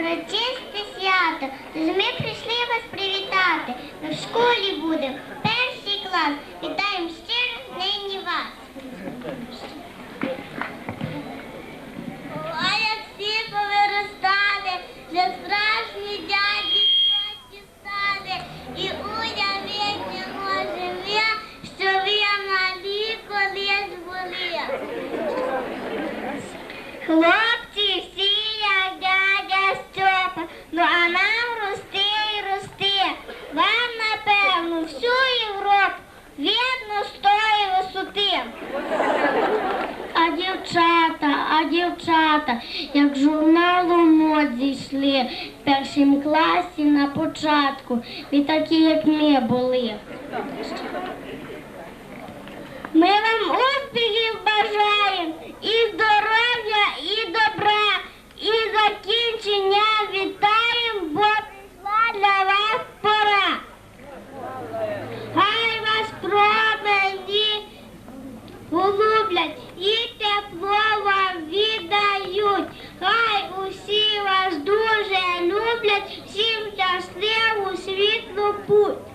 урочисте свято. Тож ми прийшли вас привітати. Ми в школі будемо. Перший клас. Вітаємо щиро нині вас. А як всі повиростали, вже справжні дяді тьоті стали. І уявіть не можемо я, що ви малі колись були. Дядя Стьопа, ну а нам рости і рости. Вам, напевно, всю Європу видно з тої висоти. А дівчата, а дівчата, як журналу мод зійшли в першому класі на початку, ви такі, як ми були. Ми вам успіхів бажаємо і здоров'я, і добра, і закінчення вітаємо, бо прийшла для вас пора. Хай вас промені голублять і тепло вам віддають. Хай усі вас дуже люблять, всім щасливу світлу путь.